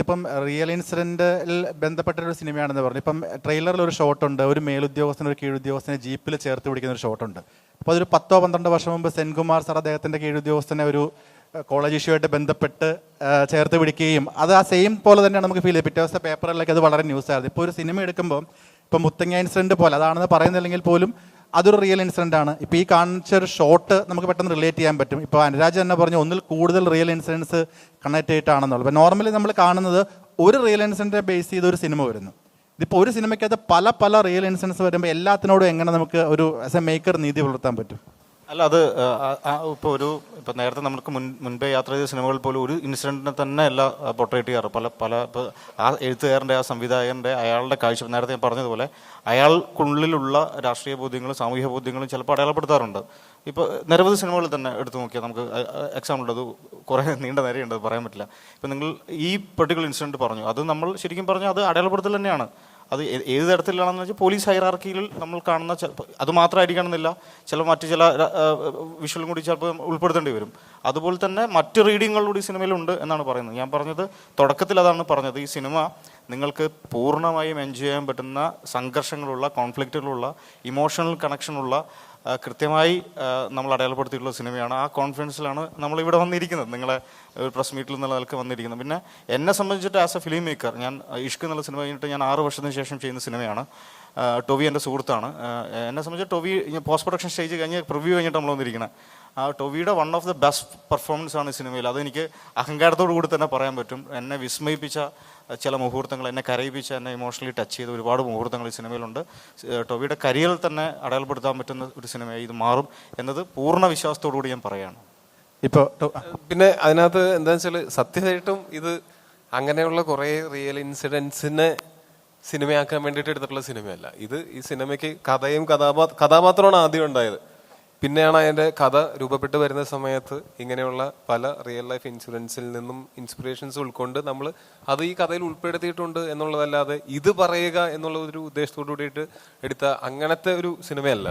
ഇതിപ്പം റിയൽ ഇൻസിഡന്റിൽ ബന്ധപ്പെട്ട ഒരു സിനിമയാണെന്ന് പറഞ്ഞു. ഇപ്പം ട്രെയിലറിൽ ഒരു ഷോട്ട് ഉണ്ട്. ഒരു മേലുദ്യോഗസ്ഥന ഒരു കീഴുദ്യോഗസ്ഥനെ ജീപ്പിൽ ചേർത്ത് പിടിക്കുന്ന ഒരു ഷോട്ട് ഉണ്ട്. അപ്പോൾ അതൊരു പത്തോ പന്ത്രണ്ടോ വർഷം മുമ്പ് സെൻകുമാർ സാർ അദ്ദേഹത്തിന്റെ കീഴുദ്യോഗസ്ഥനെ ഒരു കോളേജ് ഇഷ്യൂ ആയിട്ട് ബന്ധപ്പെട്ട് ചേർത്ത് പിടിക്കുകയും അത് ആ സെയിം പോലെ തന്നെയാണ് നമുക്ക് ഫീൽ ചെയ്ത് പിറ്റേ ദിവസത്തെ പേപ്പറിലൊക്കെ അത് വളരെ ന്യൂസായിരുന്നു ഇപ്പോൾ ഒരു സിനിമ എടുക്കുമ്പോൾ ഇപ്പം മുത്തങ്ങ ഇൻസിഡന്റ് പോലെ അതാണെന്ന് പറയുന്നില്ലെങ്കിൽ പോലും അതൊരു റിയൽ ഇൻസിഡന്റ് ആണ്. ഇപ്പോൾ ഈ കാണിച്ച ഒരു ഷോട്ട് നമുക്ക് പെട്ടെന്ന് റിലേറ്റ് ചെയ്യാൻ പറ്റും. ഇപ്പോൾ അനുരാജ് തന്നെ പറഞ്ഞു ഒന്നിൽ കൂടുതൽ റിയൽ ഇൻസിഡൻസ് കണക്ട് ചെയ്തിട്ടാണെന്നുള്ളത് അപ്പോൾ നോർമലി നമ്മൾ കാണുന്നത് ഒരു റിയൽ ഇൻസിഡന്റിനെ ബേസ് ചെയ്ത് ഒരു സിനിമ വരുന്നു. ഇതിപ്പോൾ ഒരു സിനിമയ്ക്കകത്ത് പല പല റിയൽ ഇൻസിഡൻസ് വരുമ്പോൾ എല്ലാത്തിനോടും എങ്ങനെ നമുക്ക് ഒരു ആസ് എ മേക്കർ നീതി പുലർത്താൻ പറ്റും? അല്ല അത് ഇപ്പോൾ ഒരു ഇപ്പം നേരത്തെ നമുക്ക് മുൻ മുൻപേ യാത്ര ചെയ്ത സിനിമകൾ പോലും ഒരു ഇൻസിഡന്റിനെ തന്നെ അല്ല പൊർട്രേറ്റ് ചെയ്യാറ്. പല പല ഇപ്പോൾ ആ എഴുത്തുകാരന്റെ ആ സംവിധായകന്റെ അയാളുടെ കാഴ്ച നേരത്തെ ഞാൻ പറഞ്ഞതുപോലെ അയാൾക്കുള്ളിലുള്ള രാഷ്ട്രീയ ബോധ്യങ്ങളും സാമൂഹ്യ ബോധ്യങ്ങളും ചിലപ്പോൾ അടയാളപ്പെടുത്താറുണ്ട്. ഇപ്പോൾ നിരവധി സിനിമകൾ തന്നെ എടുത്തു നോക്കിയാൽ നമുക്ക് എക്സാമ്പിൾ അത് കുറേ നീണ്ട നേരെയുണ്ട് പറയാൻ പറ്റില്ല. ഇപ്പം നിങ്ങൾ ഈ പെർട്ടിക്കുലർ ഇൻസിഡന്റ് പറഞ്ഞു. അത് നമ്മൾ ശരിക്കും പറഞ്ഞാൽ അത് അടയാളപ്പെടുത്തൽ തന്നെയാണ്. അത് ഏത് തരത്തിലാണെന്ന് വെച്ചാൽ പോലീസ് ഹൈറാർക്കിയിൽ നമ്മൾ കാണുന്ന അത് അത് മാത്രമായിരിക്കണമെന്നില്ല. ചില മറ്റ് ചില വിഷ്വലും കൂടി ചിലപ്പോൾ ഉൾപ്പെടുത്തേണ്ടി വരും. അതുപോലെ തന്നെ മറ്റ് റീഡിങ്ങുകൾ കൂടി സിനിമയിലുണ്ട് എന്നാണ് പറയുന്നത്. ഞാൻ പറഞ്ഞത് തുടക്കത്തിൽ അതാണ് പറഞ്ഞത്. ഈ സിനിമ നിങ്ങൾക്ക് പൂർണമായും എൻജോയ് ചെയ്യാൻ പറ്റുന്ന സംഘർഷങ്ങളുള്ള കോൺഫ്ലിക്റ്റുകളുള്ള ഇമോഷണൽ കണക്ഷനുള്ള കൃത്യമായി നമ്മൾ അടയാളപ്പെടുത്തിയിട്ടുള്ള സിനിമയാണ്. ആ കോൺഫിഡൻസിലാണ് നമ്മൾ ഇവിടെ വന്നിരിക്കുന്നത്. നിങ്ങളെ ഒരു പ്രസ് മീറ്റിൽ എന്നുള്ള നിലയ്ക്ക് വന്നിരിക്കുന്നത്. പിന്നെ എന്നെ സംബന്ധിച്ചിട്ട് ആസ് എ ഫിലിം മേക്കർ ഞാൻ ഇഷ്ക് എന്നുള്ള സിനിമ കഴിഞ്ഞിട്ട് ഞാൻ ആറ് വർഷത്തിന് ശേഷം ചെയ്യുന്ന സിനിമയാണ്. ടൊവി എന്റെ സുഹൃത്താണ്. എന്നെ സംബന്ധിച്ച് ടൊവി പോസ്റ്റ് പ്രൊഡക്ഷൻ സ്റ്റേജ് കഴിഞ്ഞ് പ്രിവ്യൂ കഴിഞ്ഞിട്ട് നമ്മൾ വന്നിരിക്കുന്നത് ആ ടൊവിയുടെ one of the best performance ആണ് ഈ സിനിമയിൽ അതെനിക്ക് അഹങ്കാരത്തോടു കൂടി തന്നെ പറയാൻ പറ്റും. എന്നെ വിസ്മയിപ്പിച്ച ചില മുഹൂർത്തങ്ങൾ എന്നെ കരയിപ്പിച്ച എന്നെ ഇമോഷണലി ടച്ച് ചെയ്ത ഒരുപാട് മുഹൂർത്തങ്ങൾ ഈ സിനിമയിലുണ്ട് ടൊവിയുടെ കരിയറിൽ തന്നെ അടയാളപ്പെടുത്താൻ പറ്റുന്ന ഒരു സിനിമയായി ഇത് മാറും എന്നത് പൂർണ വിശ്വാസത്തോടു കൂടി ഞാൻ പറയുകയാണ്. ഇപ്പോൾ പിന്നെ അതിനകത്ത് എന്താണെന്ന് വെച്ചാൽ സത്യമായിട്ടും ഇത് അങ്ങനെയുള്ള കുറേ റിയൽ ഇൻസിഡൻസിനെ സിനിമയാക്കാൻ വേണ്ടിയിട്ട് എടുത്തിട്ടുള്ള സിനിമയല്ല. ഇത് ഈ സിനിമയ്ക്ക് കഥയും കഥാപാ കഥാപാത്രമാണ് ആദ്യം ഉണ്ടായത്. പിന്നെയാണ് അതിന്റെ കഥ രൂപപ്പെട്ട് വരുന്ന സമയത്ത് ഇങ്ങനെയുള്ള പല റിയൽ ലൈഫ് ഇൻഷുറൻസിൽ നിന്നും ഇൻസ്പിറേഷൻസ് ഉൾക്കൊണ്ട് നമ്മൾ അത് ഈ കഥയിൽ ഉൾപ്പെടുത്തിയിട്ടുണ്ട് എന്നുള്ളതല്ലാതെ ഇത് പറയുക എന്നുള്ള ഒരു ഉദ്ദേശത്തോടു കൂടിയിട്ട് എടുത്ത അങ്ങനത്തെ ഒരു സിനിമയല്ല